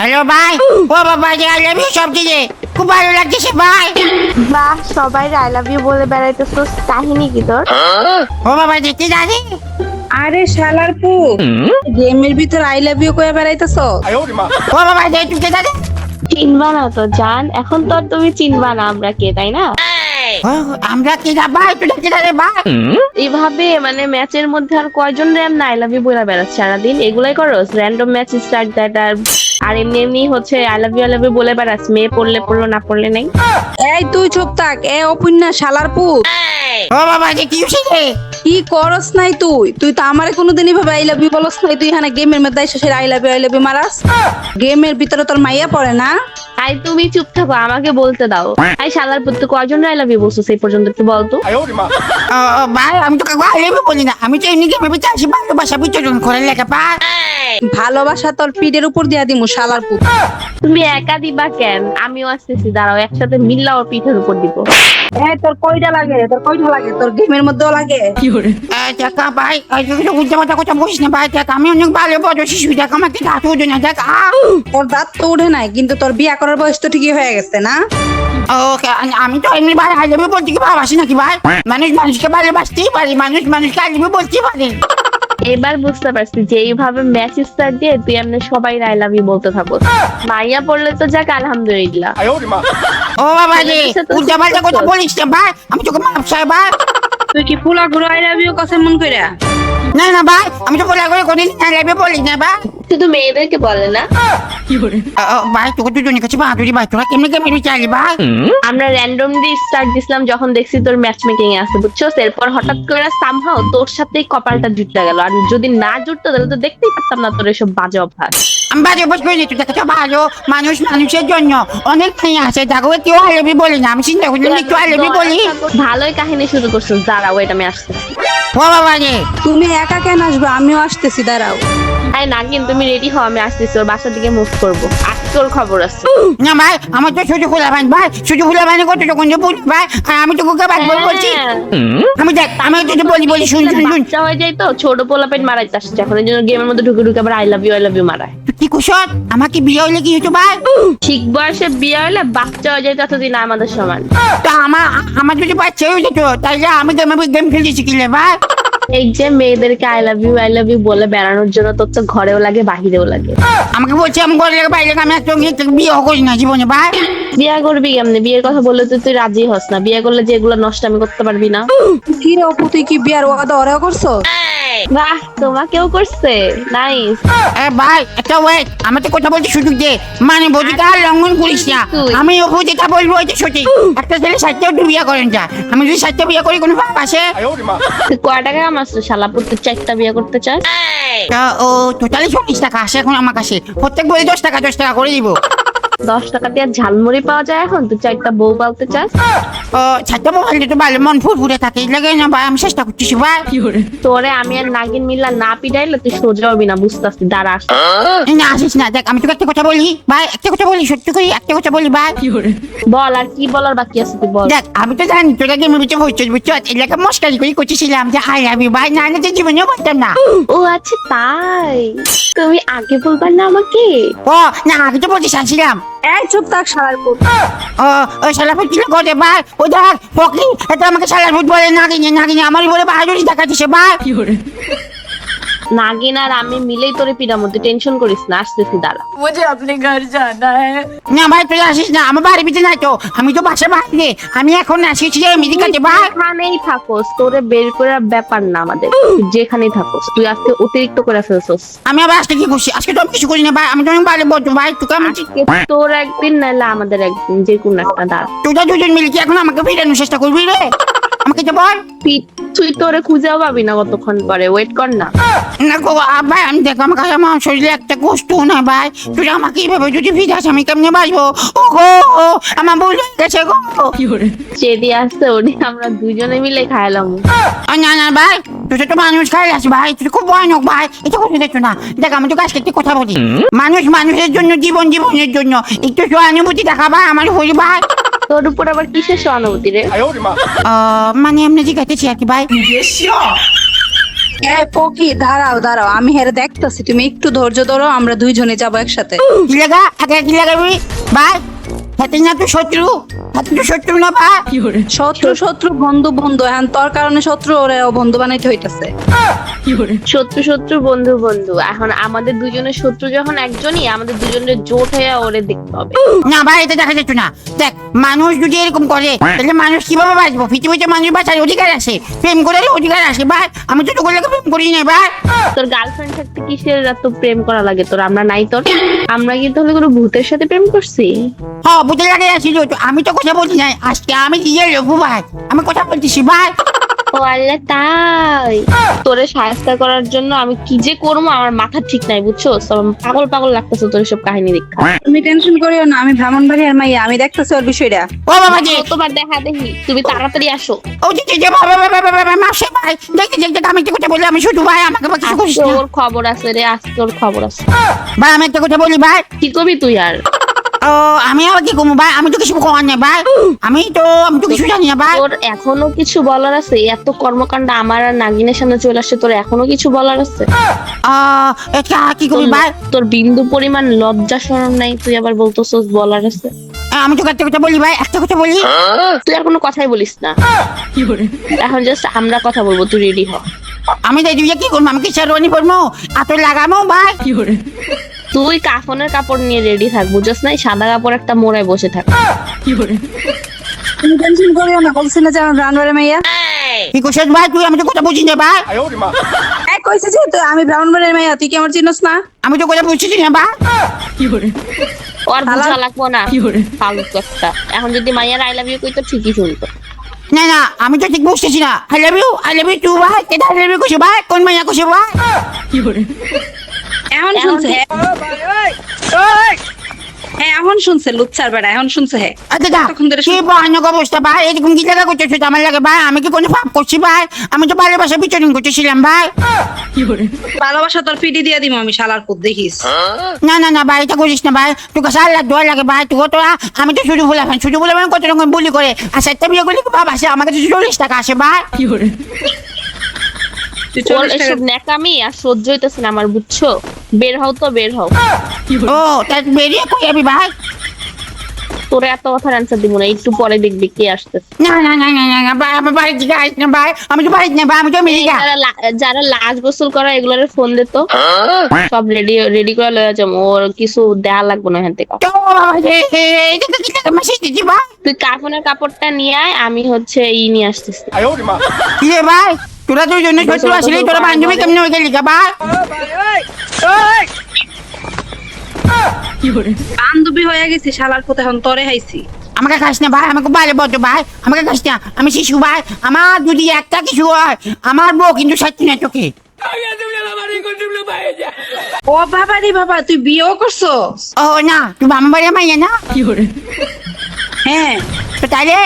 Hello ভাই ও বাবা যে আই লাভ ইউ সব দিকে খুব ভালো লাগছে ভাই। বাহ সবাই আই লাভ ইউ বলে বেড়াইতেছিস কাহিনী কি তোর? ও বাবা দেখতে জানি? আরে শালার পু গেমের ভিতর আই লাভ ইউ কয়ে বেড়াইতেছ? ও বাবা যে তুমি জানি? চিনবা না তো জান এখন তো আর তুমি চিনবা না আমরা কে তাই না? আমরা কি না ভাই তুই দেখতে জানি ভাই? এভাবে মানে ম্যাচের মধ্যে আর কয়জন র্যাম না আই লাভ ইউ বলে বেড়াচ্ছে সারাদিন? এগুলাই করো র্যান্ডম ম্যাচ স্টার্ট দ্যাট আর আর এমনি এমনি হচ্ছে I love you I love you বলে বেড়াস, মেয়ে পড়লে পড়ল, না পড়লে নাই। এই তুই চুপ থাক এ অপুন্যা শালার পু ও বাবা যে কি রে? কি করস নাই তুই? তুই তো আমারে কোনোদিন এভাবে আই লাভ ইউ বলস নাই। তুই এখানে গেমের মধ্যে এসে I love you I love you মারাস। গেমের ভিতরে তোর মাইয়া পড়ে না? আই তুমি চুপ থাকো আমাকে বলতে দাও। আই শালার পুত্র কয়জন আই লাভ ইউ বলছো সেই পর্যন্ত একটু বলতো ভাই আমি তো কাকু আই লাভ ইউ বলি না। আমি তো এমনি ভেবে চাইছি ভালোবাসা বিচরণ করে লেখা পার ভালোবাসা তোর পিঠের উপর দিয়া দিমু শালার পু তুমি একা দিবা কেন? আমিও আসতেছি দাঁড়াও একসাথে মিল্লা ওর পিঠের উপর দিব। এই তোর কয়টা লাগে? তোর কয়টা লাগে? তোর গেমের মধ্যেও লাগে? দেখা ভাই উল্টা পাল্টা কথা বলিস না ভাই। দেখ আমি অনেক ভালো বড় শিশু দেখ আমাকে দাঁত উঠে না দেখ তোর দাঁত তো উঠে নাই কিন্তু তোর বিয়া করার বয়স তো ঠিকই হয়ে গেছে না? ওকে আমি তো এমনি ভাই আই বলতে কি ভালোবাসি নাকি ভাই? মানুষ মানুষকে ভালোবাসতেই পারে মানুষ মানুষকে ইউ বলতেই পারে। এবার বুঝতে পারছি যে এইভাবে ম্যাচ স্টার দিয়ে তুই এমনি সবাই আই লাভ ইউ বলতে থাকো মাইয়া পড়লে তো যাক আলহামদুলিল্লাহ। ও বাবা রে উল্টা পাল্টা কথা বলিস না ভাই। আমি তোকে মাপ চাই ভাই। তুই কি ফুলা ঘুরে আই লাভ ইউ কাছে মন কইরা? না না ভাই। আমি তো বলা ঘুরে কোনদিন আই লাভ ইউ বলি না ভাই। শুধু মেয়েদেরকে বলে না। ভাই তোকে দুজনের কাছে বাহাদুরি ভাই তোরা কেমনি কেমনি চাইলি ভাই? আমরা র্যান্ডমলি স্টার্ট দিছিলাম যখন দেখছি তোর ম্যাচ মেকিং এ আছে বুঝছ এরপর হঠাৎ করে সামহাও তোর সাথেই কপালটা জুটতে গেল। আর যদি না জুটতো তাহলে তো দেখতেই পারতাম না তোর এসব বাজে অভ্যাস। আমি বাজে বস করে তুই দেখেছ ভালো মানুষ মানুষের জন্য। অনেক মেয়ে আছে দেখো কেউ আই লাভ বলি না আমি চিন্তা করলাম একটু আই বলি। ভালোই কাহিনী শুরু করছ দাঁড়াও এটা আমি আসতেছি ও বাবা রে তুমি একা কেন আসবে? আমিও আসতেছি দাঁড়াও। আরে নাগিন তুমি রেডি হও আমি আসতেছি ওর বাসার দিকে মুভ করব। আজকে ওর খবর আছে। না ভাই আমার তো শুধু খোলা ভাই। ভাই শুধু খোলা মানে কত যখন যে বলি ভাই আর আমি তো কোকে বাদ বল হ্যাঁ। আমি দেখ আমি যদি বলি বলি শুন শুন শুন বাচ্চা হয়ে যায় তো ছোট পোলাপেট মারাইতে আসছে। এখন এই জন্য গেমের মধ্যে ঢুকে ঢুকে আবার I love you I love you মারায়। কি কুশল? আমাকে বিয়ে হইলে কি হতো ভাই? ঠিক বয়সে বিয়ে হলে বাচ্চা হয়ে যায় ততদিন আমাদের সমান। তা আমার আমার যদি বাচ্চা হয়ে যেত তাহলে আমি গেমে গেম খেলতে শিখিলে ভাই? এই যে মেয়েদেরকে I love you I love you বলে বেড়ানোর জন্য তোর তো ঘরেও লাগে বাহিরেও লাগে। আমাকে বলছি আমি ঘরে লাগে বাইরে লেগে আমি একটা বিয়ে করি না জীবনে ভাই। বিয়ে করবি কেমনে? বিয়ের কথা বললে তো তুই রাজি হস না। বিয়ে করলে যেগুলো নষ্ট আমি করতে পারবি না। কি রে অপু তুই কি বিয়ার ওয়াদা ওরেও করছ বাহ তোমাকেও করছে? নাইস এ ভাই একটা ওয়েট আমাকে কথা বলতে সুযোগ দে। মানে বডিটা লঙ্ঘন করিস না। আমি ওপর বলব ওইটা সঠিক। একটা ছেলে সাতটাও বিয়ে করেন যা। আমি যদি সাতটা বিয়ে করি কোনো ভাব আসে? তুই কয় টাকা কামাচ্ছ শালা প্রত্যেক চারটা বিয়ে করতে চাস? ও টোটালি চল্লিশ টাকা আসে এখন আমার কাছে। প্রত্যেক বই দশ টাকা দশ টাকা করে দিব। দশ টাকা দিয়ে আর ঝালমুড়ি পাওয়া যায় এখন? তুই চারটা বউ পালতে চাস ও সাতটা মোবাইল তো ভালো মন ফুরফুরে থাকে। লাগে না ভাই আমি চেষ্টা করতেছি ভাই। তোরে আমি আর নাগিন মিল্লা না পিটাইলে তুই সোজা হবি না বুঝতে দাঁড়া। আস। না আসিস না দেখ আমি তোকে একটা কথা বলি ভাই একটা কথা বলি সত্যি করে একটা কথা বলি ভাই। বল আর কি বলার বাকি আছে তুই বল। দেখ আমি তো জানি তোরা গেমে বিচে হইছিস বুঝছ এলাকা মস্কারি করে করতেছিলাম যে আই ইউ ভাই না না যে জীবনেও বলতাম না। ও আচ্ছা তাই? তুমি আগে বলবার না আমাকে? ও না আমি তো বলতে চাইছিলাম। এই চুপ থাক শালার পু ও ওই শালা কিলো করে ভাই ও দেখ ফকি এটা আমাকে শালার ফুট বলে না কিনে না কিনে আমার বলে বাহাদুরি দেখাচ্ছে ভাই নাগিন আর আমি মিলেই তোরে পিড়ার মধ্যে টেনশন করিস না আসতেছি দাঁড়া मुझे अपने घर जाना है না ভাই তুই আসিস না আমার বাড়ি ভিতরে নাই তো আমি তো বাসা বাইরে আমি এখন আসিছি মেডিকাতে ভাই যেখানেই থাকোস তোরে বের করার ব্যাপার না আমাদের তুই যেখানেই থাকোস তুই আজকে অতিরিক্ত করে ফেলছস আমি আবার আজকে কি করছি আজকে তো আমি কিছু করি না ভাই আমি তো অনেক ভালো বলতো ভাই তোকে আমি আজকে তোর একদিন নাহলে আমাদের একদিন যে কোনো একটা দাঁড়া তোরা দুজন মিলে কি এখন আমাকে ফিরানোর চেষ্টা করবি রে আমাকে তো বল। তুই- তোরে খুঁজেও পাবি না কতক্ষণ পরে ওয়েট কর না। না গো ভাই আমি দেখো আমার কাছে আমার শরীরে একটা কষ্ট না ভাই। তুই আমাকে এইভাবে যদি ফিরাস আমি কেমনে বাঁচবো? ও গো আমার ভুল হয়ে গেছে গো। আসছে ওটি আমরা দুজনে মিলে খাইলাম। না না ভাই তুই তো মানুষ খাই আস ভাই। তুই খুব ভয়ানক ভাই। এটা কথা দেখছ না। দেখ আমি তোকে আজকে একটি কথা বলি। মানুষ মানুষের জন্য জীবন জীবনের জন্য। একটু সহানুভূতি দেখা ভাই আমার হরি ভাই। তোর উপর আবার কিসের সহানুভূতি রে? আহ, মানে এমনি জিজ্ঞাসা আর কি ভাই। এ পকি দাঁড়াও দাঁড়াও আমি হেরে দেখতাছি তুমি একটু ধৈর্য ধরো আমরা দুইজনে যাব একসাথে। কি লাগা? হাতে কি লাগাবি ভাই হাতে না তো শত্রু। তো শত্রু না শত্রু শত্রু বন্ধু বন্ধু। এখন তোর কারণে শত্রু ওরে বন্ধু বানাইতে হইতাছে। শত্রু শত্রু বন্ধু বন্ধু। এখন আমাদের দুজনের শত্রু যখন একজনই আমাদের দুজনের জোট হয়ে ওরে দেখতে হবে। না ভাই এটা দেখা যাচ্ছে না। দেখ মানুষ যদি এরকম করে তাহলে মানুষ কীভাবে বাঁচবো? পৃথিবীতে মানুষ বাঁচার অধিকার আছে প্রেম করার অধিকার আছে ভাই। আমি তো তোকে প্রেম করি না ভাই। তোর গার্লফ্রেন্ড থাকতে কিসের এত প্রেম করা লাগে? তোর আমরা নাই তোর? আমরা কি তাহলে কোনো ভূতের সাথে প্রেম করছি। হ্যাঁ ভূতের লাগে আসি আমি তো কথা বলছি নাই আজকে আমি দিয়ে লোবো ভাই। আমি কথা বলতেছি ভাই। ও আল্লাহ তাই। তোরে সাহায্য করার জন্য আমি কি যে করব আমার মাথা ঠিক নাই বুঝছ? পাগল পাগল লাগতেছে তোর সব কাহিনী দেখা। তুমি টেনশন করিও না আমি ব্রাহ্মণবাড়ি আর মাইয়া আমি দেখতেছি ওর বিষয়টা। ও বাবা জি তোমার দেখা দেখি তুমি তাড়াতাড়ি আসো। ও জি জি বাবা বাবা মাসে ভাই দেখতে দেখতে আমি একটা কথা বলি আমি শুধু ভাই আমাকে কিছু করিস তোর খবর আছে রে আজকে তোর খবর আছে। ভাই আমি একটা কথা বলি ভাই। কি করবি তুই আর? ও আমি আবার কি করব ভাই? আমি তো কিছু করার নেই ভাই। আমি তো আমি তো কিছু জানি না ভাই। তোর এখনও কিছু বলার আছে? এত কর্মকাণ্ড আমার আর নাগিনের সামনে চলে আসছে তোর এখনও কিছু বলার আছে? আহ, এটা কি করবি ভাই? তোর বিন্দু পরিমাণ লজ্জা শরম নাই তুই আবার বলতেছস বলার আছে? আমি তোকে একটা কথা বলি ভাই একটা কথা বলি। তুই আর কোনো কথাই বলিস না। এখন জাস্ট আমরা কথা বলব তুই রেডি হ। আমি তাই দুইটা কি করব? আমি কি শেরওয়ানি পরবো? আতর লাগাবো ভাই? তুই কাফনের কাপড় নিয়ে রেডি থাক বুঝছ না সাদা কাপড় একটা মোড়ায় বসে থাক। তুমি টেনশন করিও না বলছি না যে আমার মাইয়া কি করছিস ভাই? তুই আমি তো কথা বুঝি না ভাই। এক কইছে যে তো আমি ব্রাহ্মণবাড়ির মাইয়া তুই কি আমার চিনস না? আমি তো কথা বুঝছি না ভাই। ওর বুঝা লাগবো না। ফালতু একটা। এখন যদি মাইয়ার আই লাভ ইউ কই তো ঠিকই শুনতো। না না আমি তো ঠিক বুঝতেছি না। I love you I love you too ভাই। কেটা আই লাভ ইউ করছে ভাই? কোন মাইয়া করছে ভাই? এখন এখন শুনছে হ্যাঁ হ্যাঁ এখন শুনছে লুচ্ছার বেড়া এখন শুনছে হ্যাঁ আচ্ছা তখন ধরে কি ভয়ানক অবস্থা ভাই? এরকম কি লাগা করতেছো আমার লাগে ভাই? আমি কি কোনো পাপ করছি ভাই? আমি তো ভালোবাসা বিচরণ করতেছিলাম ভাই। ভালোবাসা তোর পিটি দিয়ে দিব আমি শালার দেখিস। না না না ভাই এটা করিস না ভাই। তোকে দোয়া লাগে ভাই। তোকে তো আমি তো শুধু বলে শুধু বলে কত রকম বলি করে। আর সেটা বিয়ে করলে কি বাবা আসে? আমাকে তো চল্লিশ টাকা আসে ভাই। তুই ওর চল্লিশ টাকা। এসব ন্যাকামি আর সহ্য হইতেছে না আমার বুঝছ? বের হও তো বের হও। ও তা বেরিয়ে কই যাবি ভাই? তোরে এত কথার অ্যান্সার দিব না একটু পরে দেখবি কে আসতেছে। না না না না না ভাই আমার বাড়ি থেকে না ভাই আমি তো বাড়িতে না ভাই আমি তো যারা লাশ গোসল করা এগুলোর ফোন দিত সব রেডি রেডি করে লয়ে যাব ওর কিছু দেয়া লাগবে না এখান থেকে। তো তো তুই কাফনের কাপড়টা নিয়ে আয় আমি হচ্ছে ই নিয়ে আসতেছি। কি রে ভাই তোরা তো জন্য শত্রু আসলে তোরা বান্ধবী কেমনে হয়ে গেলি ভাই? বান্ধবী হয়ে গেছি শালার পুত এখন তরে হাইছি। আমাকে খাস না ভাই আমাকে ভালো বলতো ভাই আমাকে খাস না। আমি শিশু ভাই আমার যদি একটা কিছু হয় আমার বউ কিন্তু সত্যি না তোকে ও বাবা রে বাবা তুই বিয়েও করছ ও না তুই আমার বাড়ি মাইয়া না? হ্যাঁ তো তাহলে